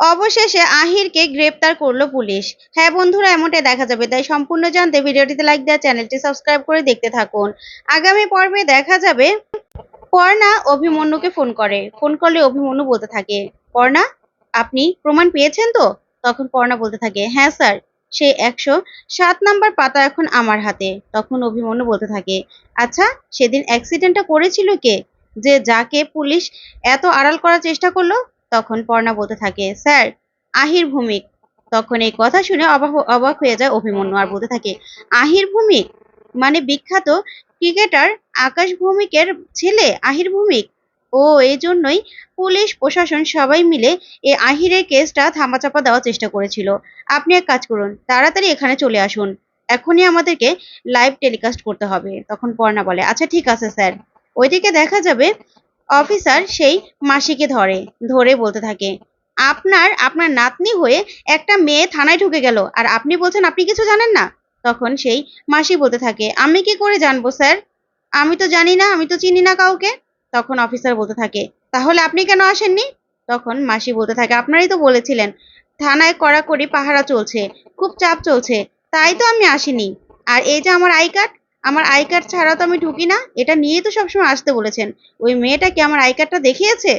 অবশেষে আহিরকে গ্রেপ্তার করল পুলিশ। হ্যাঁ বন্ধুরা, এমনটাই দেখা যাবে। তাই সম্পূর্ণ জানতে ভিডিওটিতে লাইক দেওয়া, চ্যানেলটি সাবস্ক্রাইব করে দেখতে থাকুন। আগামী পর্বে দেখা যাবে পর্ণা অভিমন্যুকে ফোন করে। ফোন করলে অভিমন্যু বলতে থাকে, পর্ণা, আপনি প্রমাণ পেয়েছেন তো? তখন পর্ণা বলতে থাকে হ্যাঁ স্যার, সে একশো সাত নাম্বার পাতা এখন আমার হাতে। তখন অভিমন্যু বলতে থাকে আচ্ছা সেদিন অ্যাক্সিডেন্টটা করেছিল কে? যে যাকে পুলিশ এত আড়াল করার চেষ্টা করল তখন পর্ণা বলতে থাকে, স্যার, আহির ভূমিক। তখন এই কথা শুনে অবাক অবাক হয়ে যায় অভিমন্যু আর বলতে থাকে, আহির ভূমিক? মানে বিখ্যাত ক্রিকেটার আকাশ ভৌমিকের ছেলে আহির ভৌমিক? ও এই জন্যই পুলিশ, প্রশাসন সবাই মিলে এই আহিরের কেসটা থামাচাপা দেওয়ার চেষ্টা করেছিল। আপনি এক কাজ করুন, তাড়াতাড়ি এখানে চলে আসুন। এখনই আমাদেরকে লাইভ টেলিকাস্ট করতে হবে। তখন পর্ণা বলে আচ্ছা ঠিক আছে, স্যার। ওইদিকে দেখা যাবে অফিসার সেই মাসিকে ধরে ধরে বলতে থাকে, আপনার আপনার নাতনি হয়ে একটা মেয়ে থানায় ঢুকে গেল, আর আপনি বলছেন আপনি কিছু জানেন না? তখন সেই মাসি বলতে থাকে, আমি কি করে জানব, স্যার? আমি তো জানি না, আমি তো চিনি না কাউকে। তখন অফিসার বলতে থাকে, তাহলে আপনি কেন আসেননি? তখন মাসি বলতে থাকে, আপনারই তো বলেছিলেন, থানায় কড়াকড়ি পাহারা চলছে, খুব চাপ চলছে, তাই তো আমি আসিনি। আর এই যে আমার আই কার্ড আমার আই কার্ড ছাড়া তো আমি ঢুকি না। এটা নিয়েই তো সবসময় আসতে বলেছেন। ওই মেয়েটা কি আমার আই কার্ডটা দেখিয়েছে?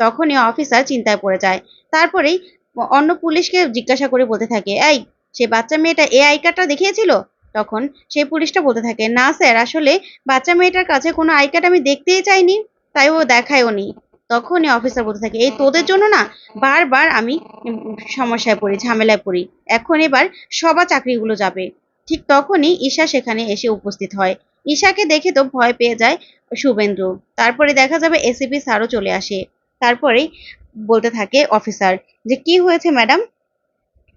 তখনই অফিসার চিন্তায় পড়ে যায়। তারপরেই অন্য পুলিশকে জিজ্ঞাসা করে বলতে থাকে, এই, সে বাচ্চা মেয়েটা এ আই কার্ডটা দেখিয়েছিল? তখন সেই পুলিশটা বলতে থাকে, না স্যার, আসলে বাচ্চা মেয়েটার কাছে কোনো আই কার্ড আমি দেখতেই চাইনি, তাই ও দেখায়ও নি। তখন তখনই অফিসার বলতে থাকে, এই তোদের জন্য না বারবার আমি সমস্যায় পড়ি, ঝামেলায় পড়ি। এখন এবার সবার চাকরিগুলো যাবে। ঠিক তখনই ঈশা সেখানে এসে উপস্থিত হয়। ঈশাকে দেখে তো ভয় পেয়ে যায় শুভেন্দু। তারপরে দেখা যাবে এসিপি স্যারও চলে আসে। তারপরেই বলতে থাকে অফিসার যে, কি হয়েছে ম্যাডাম?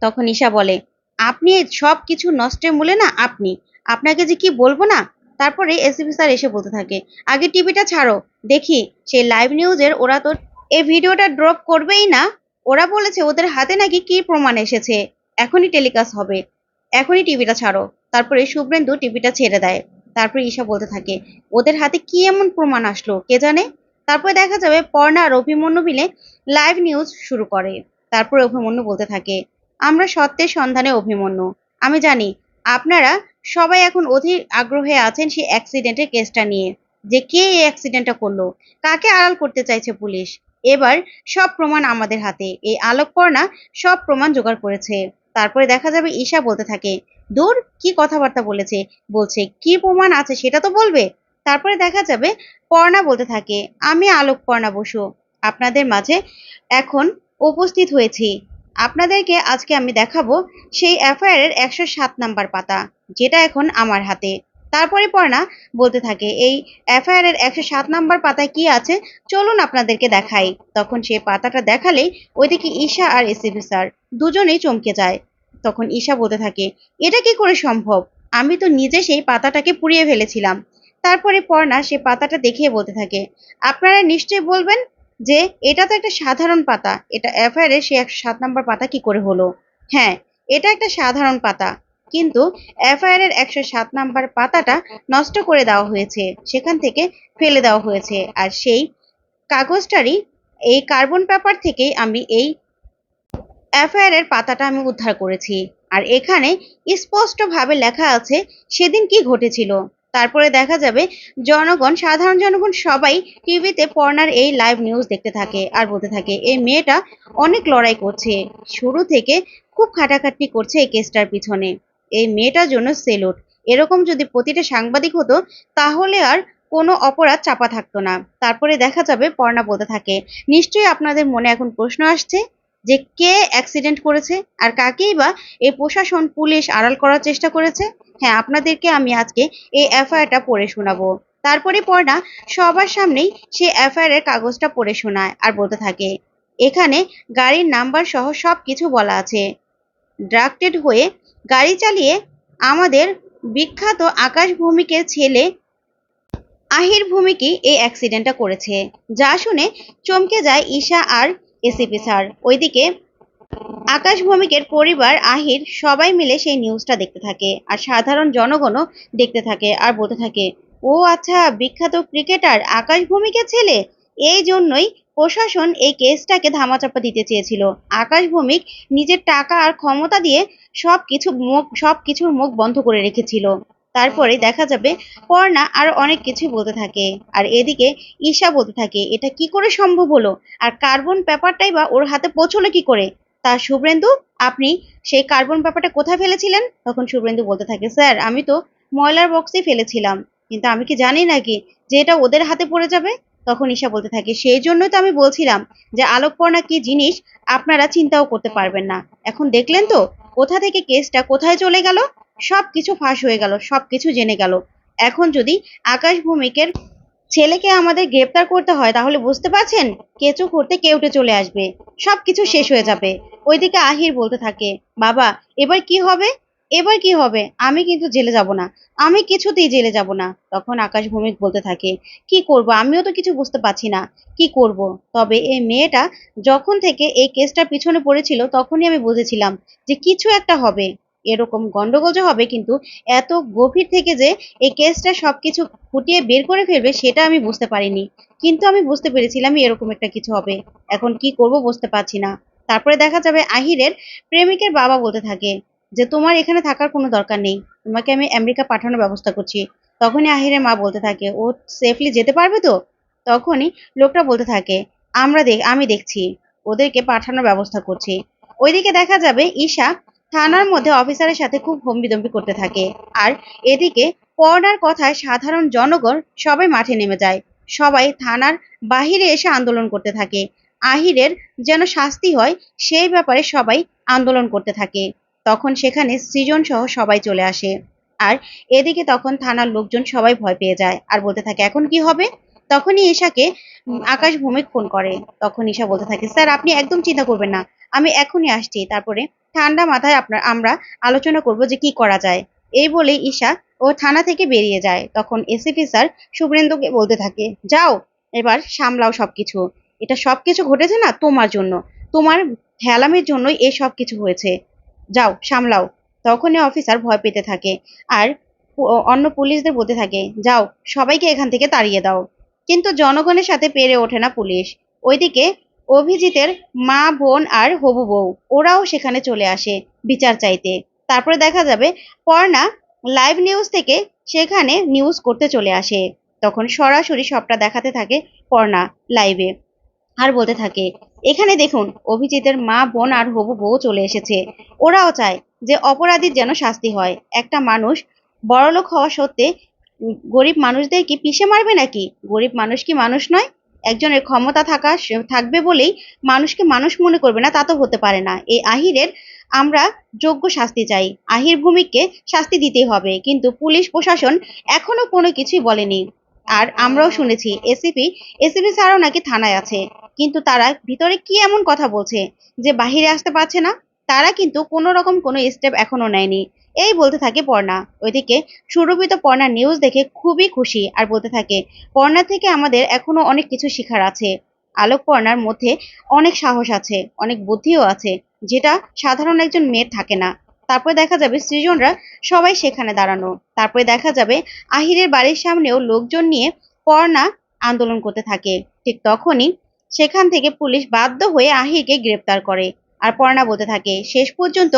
তখন ঈশা বলে, আপনি সব কিছু নষ্টের মূলে না আপনি। আপনাকে যে কি বলব না? তারপরে এসিপি স্যার এসে বলতে থাকে, আগে টিভিটা ছাড়ো। দেখি, সেই লাইভ নিউজের ওরা তো এই ভিডিওটা ড্রপ করবেই না। ওরা বলেছে ওদের হাতে নাকি কি প্রমাণ এসেছে। এখনই টেলিকাস্ট হবে। এখনই টিভিটা ছাড়ো। তারপরে শুভ্রেন্দু টিভিটা ছেড়ে দেয়। তারপরে ঈশা বলতে থাকে, ওদের হাতে কি এমন প্রমাণ আসলো? কে জানে? তারপরে দেখা যাবে পর্ণা আর অভিমন্যু মিলে লাইভ নিউজ শুরু করে। তারপরে অভিমন্যু বলতে থাকে, আমরা সত্যের সন্ধানে অভিমন্যু। আমি জানি আপনারা সবাই এখন অধীর আগ্রহে আছেন সেই অ্যাক্সিডেন্টের কেসটা নিয়ে। যে কে এই অ্যাক্সিডেন্টটা করল? কাকে আড়াল করতে চাইছে পুলিশ? এবার সব প্রমাণ আমাদের হাতে। এই আলোকপর্ণা সব প্রমাণ জোগাড় করেছে। তারপরে দেখা যাবে ঈশা বলতে থাকে, দূর, কি কথাবার্তা বলেছে? বলছে, কি প্রমাণ আছে সেটা তো বলবে? তারপরে দেখা যাবে পর্ণা বলতে থাকে, আমি আলোক পর্ণা বসু, আপনাদের মাঝে এখন উপস্থিত হয়েছি। আপনাদেরকে আজকে আমি দেখাবো সেই এফআইআর এর একশো সাত নাম্বার পাতা, যেটা এখন আমার হাতে। তারপরে পর্ণা বলতে থাকে, এই এফআইআর এর একশো সাত নাম্বার পাতায় কি আছে? চলুন আপনাদেরকে দেখাই। তখন সে পাতাটা দেখালেই ওইদিকে ঈশা আর এসিপি স্যার দুজনেই চমকে যায়। তখন ঈশা বলতে থাকে, এটা কি করে সম্ভব? আমি তো নিজে সেই পাতাটাকে পুড়িয়ে ফেলেছিলাম। তারপরে পর্ণা সে পাতাটা দেখিয়ে বলতে থাকে, আপনারা নিশ্চয়ই বলবেন যে এটা তো একটা সাধারণ পাতা। এটা এর সে একশো সাত নম্বর পাতা কি করে হলো? হ্যাঁ এটা একটা সাধারণ পাতা। কিন্তু এর একশো সাত নাম্বার পাতাটা নষ্ট করে দেওয়া হয়েছে। সেখান থেকে ফেলে দেওয়া হয়েছে। আর সেই কাগজটারই, এই কার্বন পেপার থেকেই আমি এই এফআইআর এর পাতাটা আমি উদ্ধার করেছি। আর এখানে স্পষ্টভাবে লেখা আছে, সেদিন কি ঘটেছিল। তারপরে দেখা যাবে, জনগণ, সাধারণ জনগণ সবাই টিভিতে পর্নার এই লাইভ নিউজ দেখতে থাকে আর বলতে থাকে, এই মেয়েটা অনেক লড়াই করছে। শুরু থেকে খুব খাটাখাটনি করছে এই কেসটার পিছনে। এই মেয়েটার জন্য সেলুট। এরকম যদি প্রতিটা সাংবাদিক হতো, তাহলে আর কোনো অপরাধ চাপা থাকতো না। তারপরে দেখা যাবে পর্ণা বলতে থাকে, নিশ্চয়ই আপনাদের মনে এখন প্রশ্ন আসছে? যে কে অ্যাক্সিডেন্ট করেছে আর কাকেই বা এই প্রশাসন, পুলিশ আড়াল করার চেষ্টা করেছে হ্যাঁ আপনাদেরকে আমি আজকে এই এফআইআরটা পড়ে শোনাবো। তারপরে পর্ণা সবার সামনেই সে এফআইআর এর কাগজটা পড়ে শোনায় আর বলতে থাকে, এখানে গাড়ির নাম্বার সহ সব কিছু বলা আছে। ড্রাগটেড হয়ে গাড়ি চালিয়ে আমাদের বিখ্যাত আকাশ ভৌমিকের ছেলে আহির ভূমিকই এই অ্যাক্সিডেন্টটা করেছে। যা শুনে চমকে যায় ঈশা আর এসিপি স্যার। ওইদিকে আকাশ ভৌমিকের পরিবার, আহির, সবাই মিলে সেই নিউজটা দেখতে থাকে আর সাধারণ জনগণও দেখতে থাকে আর বলতে থাকে, ও আচ্ছা বিখ্যাত ক্রিকেটার আকাশ ভৌমিকের ছেলে? এই জন্যই প্রশাসন এই কেসটাকে ধামাচাপা দিতে চেয়েছিল। আকাশ ভৌমিক নিজের টাকা আর ক্ষমতা দিয়ে সব কিছু মুখ সব কিছুর মুখ বন্ধ করে রেখেছিল। তারপরে দেখা যাবে পর্ণা আর অনেক কিছু বলতে থাকে। আর এদিকে ঈশা বলতে থাকে, এটা কি করে সম্ভব হলো? আর কার্বন পেপারটাই বা ওর হাতে পৌঁছলো কি করে? তা শুভ্রেন্দু, আপনি সেই কার্বন পেপারটা কোথায় ফেলেছিলেন? তখন শুভ্রেন্দু বলতে থাকে, স্যার, আমি তো ময়লার বক্সেই ফেলেছিলাম। কিন্তু আমি কি জানি নাকি যে এটা ওদের হাতে পড়ে যাবে? তখন ঈশা বলতে থাকে, সেই জন্যই তো আমি বলছিলাম যে আলোকপর্ণা কি জিনিস আপনারা চিন্তাও করতে পারবেন না। এখন দেখলেন তো কোথা থেকে কেসটা কোথায় চলে গেল? সব কিছু ফাঁস হয়ে গেল সব কিছু জেনে গেল। এখন যদি আকাশ ভৌমিকের ছেলেকে আমাদের গ্রেপ্তার করতে হয়, তাহলে বুঝতে পারছেন? কেঁচো করতে কেউটে চলে আসবে? সব কিছু শেষ হয়ে যাবে। ওইদিকে আহির বলতে থাকে, বাবা, এবার কি হবে? এবার কি হবে? আমি কিন্তু জেলে যাব না। আমি কিছুতেই জেলে যাব না। তখন আকাশ ভৌমিক বলতে থাকে, কি করব? আমিও তো কিছু বুঝতে পারছি না। কি করব? তবে এই মেয়েটা যখন থেকে এই কেসটার পিছনে পড়েছিল, তখনই আমি বুঝেছিলাম যে কিছু একটা হবে। এরকম গন্ডগোল যে হবে, কিন্তু এত গভীর থেকে যে এই কেসটা সবকিছু ফুটিয়ে বের করে ফেলবে, সেটা আমি বুঝতে পারিনি। কিন্তু আমি বুঝতে পেরেছিলাম এরকম একটা কিছু হবে। এখন কি করব বুঝতে পারছি না। তারপরে দেখা যাবে আহিরের প্রেমিকের বাবা বলতে থাকে যে, তোমার এখানে থাকার কোনো দরকার নেই। তোমাকে আমি আমেরিকা পাঠানোর ব্যবস্থা করছি। তখনই আহিরের মা বলতে থাকে, ও সেফলি যেতে পারবে তো? তখনই লোকটা বলতে থাকে, আমরা দেখ আমি দেখছি। ওদেরকে পাঠানোর ব্যবস্থা করছি। ওইদিকে দেখা যাবে ঈশা থানার মধ্যে অফিসারের সাথে খুব হম্বিদম্বি করতে থাকে। আর এদিকে পর্ণার কথায় সাধারণ জনগণ সবাই মাঠে নেমে যায়। সবাই থানার বাহিরে এসে আন্দোলন করতে থাকে। আহিরের যেন শাস্তি হয়, সেই ব্যাপারে সবাই আন্দোলন করতে থাকে। তখন সেখানে সৃজন সহ সবাই চলে আসে। আর এদিকে তখন থানার লোকজন সবাই ভয় পেয়ে যায়। আর বলতে থাকে, এখন কি হবে? তখনই ঈশাকে উম, আকাশ ভৌমিক ফোন করে। তখন ঈশা বলতে থাকে স্যার আপনি একদম চিন্তা করবেন না আমি এখনই আসছি। তারপরে ঠান্ডা মাথায় আপনার আমরা আলোচনা করব যে কি করা যায়। এই বলে ঈশা ও থানা থেকে বেরিয়ে যায়। তখন এসিপি স্যার শুভ্রেন্দুকে বলতে থাকে যাও এবার সামলাও সবকিছু। এটা সবকিছু ঘটেছে না তোমার জন্য। তোমার হেলামের জন্যই এ সব কিছু হয়েছে। যাও সামলাও। তখনই অফিসার ভয় পেতে থাকে। আর অন্য পুলিশদের বলতে থাকে যাও সবাইকে এখান থেকে তাড়িয়ে দাও। কিন্তু জনগণের সাথে পেরে ওঠে না পুলিশ। ওইদিকে অভিজিতের মা, বোন আর হবু বউ, ওরাও সেখানে চলে আসে বিচার চাইতে। তারপরে দেখা যাবে পর্ণা লাইভ নিউজ থেকে সেখানে নিউজ করতে চলে আসে। তখন সরাসরি সবটা দেখাতে থাকে পর্ণা লাইভে আর বলতে থাকে, এখানে দেখুন, অভিজিতের মা, বোন আর হবু বউ চলে এসেছে। ওরাও চায় যে অপরাধীর যেন শাস্তি হয়। একটা মানুষ বড়লোক হওয়া সত্ত্বে গরিব মানুষদের কি পিষে মারবে নাকি? গরিব মানুষ কি মানুষ নয়? একজনের ক্ষমতা থাকা থাকবে বলেই মানুষকে মানুষ মনে করবে না, তা তো হতে পারে না। এই আহিরের আমরা যোগ্য শাস্তি চাই। আহির ভূমিককে শাস্তি দিতেই হবে। কিন্তু পুলিশ, প্রশাসন এখনও কোনো কিছুই বলেনি। আর আমরাও শুনেছি, এসিপি এসিপি স্যারও নাকি থানায় আছে। কিন্তু তারা ভিতরে কি এমন কথা বলছে যে বাহিরে আসতে পারছে না? তারা কিন্তু কোনো রকম কোনো স্টেপ এখনও নেয়নি। এই বলতে থাকে পর্ণা। ওইদিকে সুরভিত পর্ণা নিউজ দেখে খুবই খুশি আর বলতে থাকে, পর্ণা থেকে আমাদের এখনও অনেক কিছু শেখার আছে। আলোক পর্ণার মধ্যে অনেক সাহস আছে, অনেক বুদ্ধিও আছে, যেটা সাধারণ একজন মেয়ের থাকে না। তারপরে দেখা যাবে সৃজনরা সবাই সেখানে দাঁড়ানো। তারপরে দেখা যাবে আহিরের বাড়ির সামনেও লোকজন নিয়ে পর্ণা আন্দোলন করতে থাকে। ঠিক তখনই সেখান থেকে পুলিশ বাধ্য হয়ে আহিরকে গ্রেপ্তার করে। আর পর্ণা বলতে থাকে, শেষ পর্যন্ত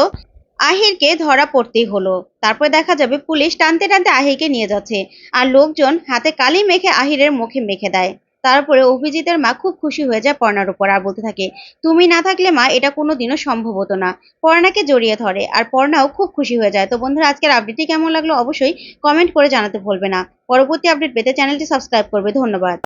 আহিরকে ধরা পড়তেই হলো। তারপর দেখা যাবে পুলিশ টানতে টানতে আহিরকে নিয়ে যাচ্ছে আর লোকজন হাতে কালি মেখে আহিরের মুখে মেখে দেয়। তারপরে অভিজিতের মা খুব খুশি হয়ে যায় পর্ণার উপর আর বলতে থাকে, তুমি না থাকলে মা, এটা কোনোদিনও সম্ভব হতো না। পর্ণাকে জড়িয়ে ধরে আর পর্ণাও খুব খুশি হয়ে যায়। তো বন্ধুরা, আজকের আপডেটটি কেমন লাগল অবশ্যই কমেন্ট করে জানাতে ভুলবে না। পরবর্তী আপডেট পেতে চ্যানেলটি সাবস্ক্রাইব করবে। ধন্যবাদ।